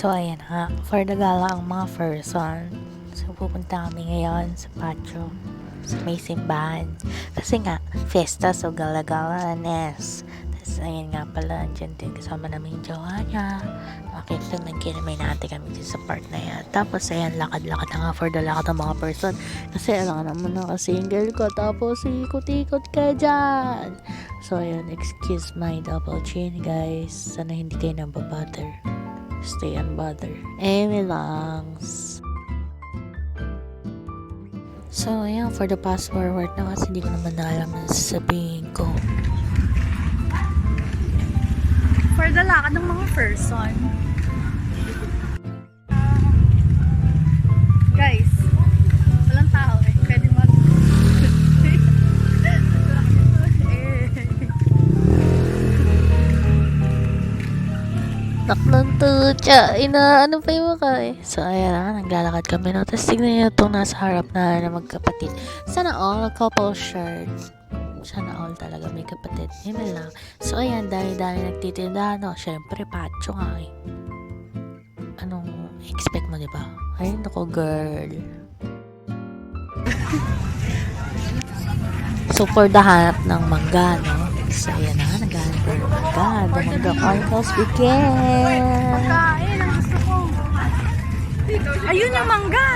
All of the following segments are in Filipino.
So, ayan ha. For the gala ang mga person. So, pupunta kami ngayon sa patio. Sa may simbahan. Kasi nga, fiesta. So, gala-gala Nes. Tapos, ayan nga pala. Diyan din kasama namin yung jowa niya. Makita nagkinamay natin kami dyan sa part na yan. Tapos, ayan, lakad-lakad na nga for the lakad ng mga person. Kasi, alam ka naman na single ko. Tapos, ikot-ikot ka dyan. So, ayan, excuse my double chin, guys. Sana hindi kayo nababutter. Stay unbothered. Amy Langs. So, ayan, for the fast forward na kasi hindi ko naman na alam ang sasabihin ko. For the lakad ng mga person. Guys, Taklan tutya, ina, ano pa yung maka eh. So, ayan na, naglalakad kami no. Tapos tignan nyo itong nasa harap na, na magkapatid. Sana all couple shirts. Sana all talaga may kapatid. Na lang. So, ayan, dahil-dahil nagtitinda, no. Siyempre, pacho nga eh. Anong expect mo, di ba? Ay, nako, girl. so, for the hanap ng mangga, no? So, na, naghanap ng mangga. The mangga articles begin. Pagkain, ang gusto ko. Ayun yung mangga.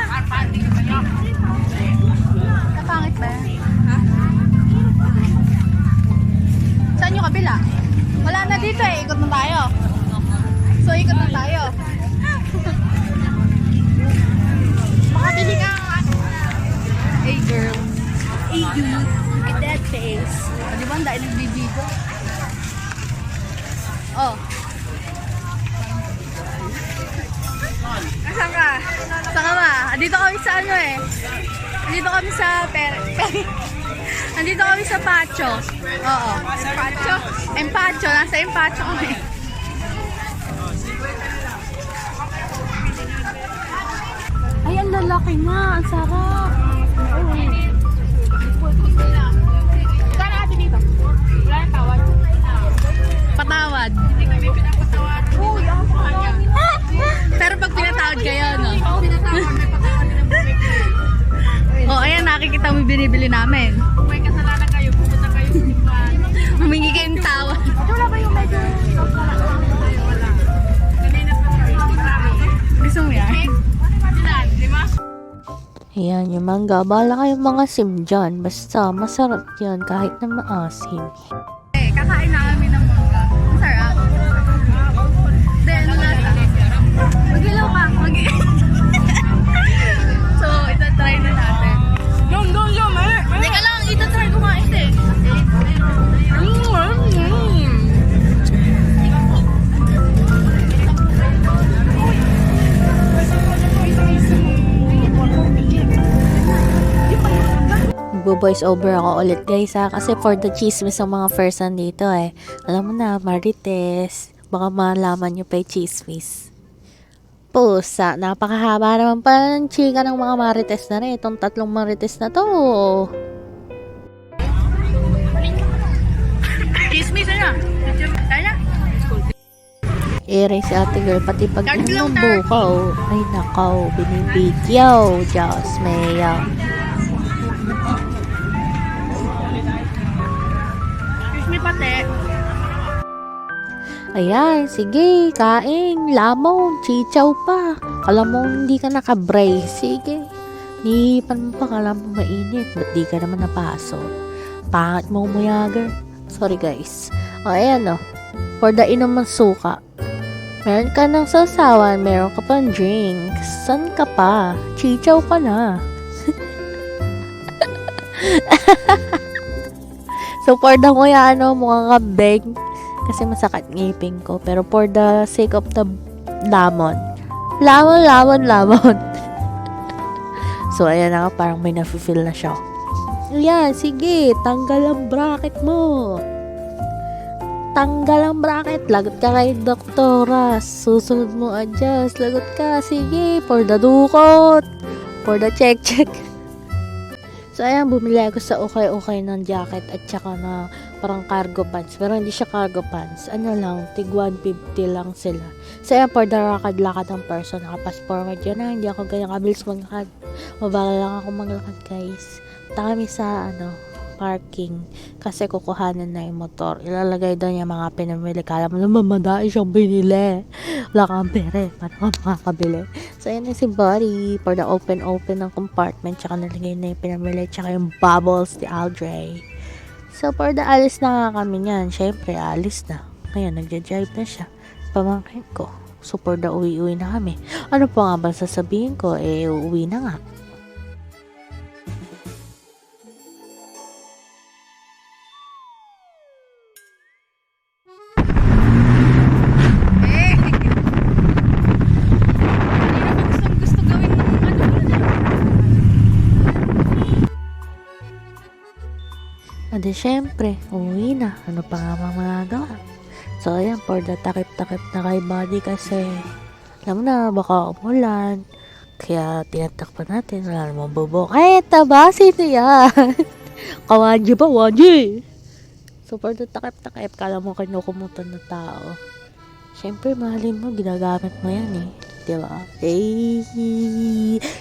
Napangit ba yan? Saan yung kabila? Wala na dito eh. Ikot na tayo. So, ikot na tayo. Makabili ka nga. Hey girl. Hey dude. Look at that face. Ang dahil nagbibigo. Oh. Nasaan ka? Saan ka ba? Andito kami sa ano eh. Andito kami sa per... Andito kami sa Pacho. Oo. Empacho? Empacho. Nasa Empacho kami. Ay, ang lalaki nga. Ang sarap. Binibili namin. Kung may kasalanan kayo, pupunta kayo sa simbahan. Humingi kayo ng tawad. Wala ba yung medyo... Wala. Kanina pa Gusto mo yan? Dilan, di ba? Ayan, yung mangga. Bala kayong mga sim dyan. Basta, masarap yan kahit na maasim. Eh, kakain na Magbo-voice over ako ulit guys ha. Kasi for the chismis ng mga person dito eh. Alam mo na, Marites. Baka malaman nyo pa yung chismis. Pusa, napakahaba naman pala ng chika ng mga Marites na rin. Itong tatlong Marites na to. Chismis na. Ere si ate girl, pati pag lang, bukaw. Ay nakaw, binibigyaw. Diyos mayaw. Pati. Ayan, sige, kain, lamon, chichaw pa. Alam mo, hindi ka nakabrace. Sige. Nihipan mo pa, kala mo mainit. Ba't di ka naman napaso? Pangit mo umuyager. Sorry guys. O, ayan o. For the inom ng suka. Meron ka ng sasawan, meron ka pang drinks. San ka pa? Chichaw ka na. so, for the kuya, ano, mukhang kabeng kasi masakit ngipin ko. Pero for the sake of the lamon, lamon, lamon, lamon. so, ayan na parang may nafe-feel na siya. Ayan, sige, tanggal ang bracket mo. Tanggal ang bracket. Lagot ka kay doktora. Susunod mo adjust. Lagot ka. Sige, for the dukot. For the check-check. So, ayan, bumili ako sa okay-okay ng jacket at saka na parang cargo pants. Pero hindi siya cargo pants. Ano lang, tig 150 lang sila. So, yan, for the lakad-lakad ng person, nakapass forward yan na, hindi ako ganyan kabilis maglakad. Mabagal lang ako maglakad, guys. Kami sa, ano, parking. Kasi kukuhanan na yung motor. Ilalagay doon yung mga pinamili. Kala mo naman, madai siyang binili. Wala kang pere. Paano ka makakabili? So, yun na si Buddy for the open-open ng compartment. Tsaka nalagay na yung pinamili. Tsaka yung bubbles ni Aldre. So, for the alis na nga kami niyan. Siyempre, alis na. Ngayon, nagja-drive na siya. Pamangkin ko. So, for the uwi-uwi na kami. Ano pa nga ba sasabihin ko? Eh, uuwi na nga. Adi, syempre, uwi na. Ano pa nga mga? So, ayan, for the takip-takip na kay body kasi, alam na, baka umulan. Kaya, tinatakpan natin. Wala namang bubok. Ay, taba, sino yan? Kawadji ba? Wadji! So, for the takip-takip, kala mo kinukumutan na tao. Syempre, mahalin mo, ginagamit mo yan eh. Diba? Hey!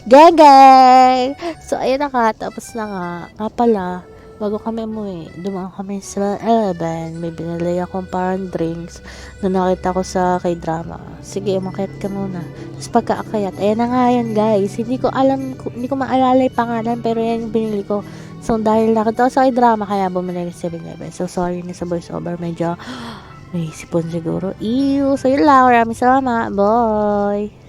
Gang, gang! So, ayun na nga, tapos na nga. Nga pala, bago kami umuwi, dumaan kami sa 11. May binili akong parang drinks na nakita ko sa kay drama. Sige, umakit ka muna. Tapos pagkaakayat, ayan na nga yan guys. Hindi ko alam, hindi ko maalala yung pangalan, pero yan yung binili ko. So, dahil nakita ko sa kay drama, kaya bumili ko sa 7-Eleven. So, sorry na sa voice over. Medyo may sipon siguro. Ew! So, yun lang. Maraming salamat. Bye!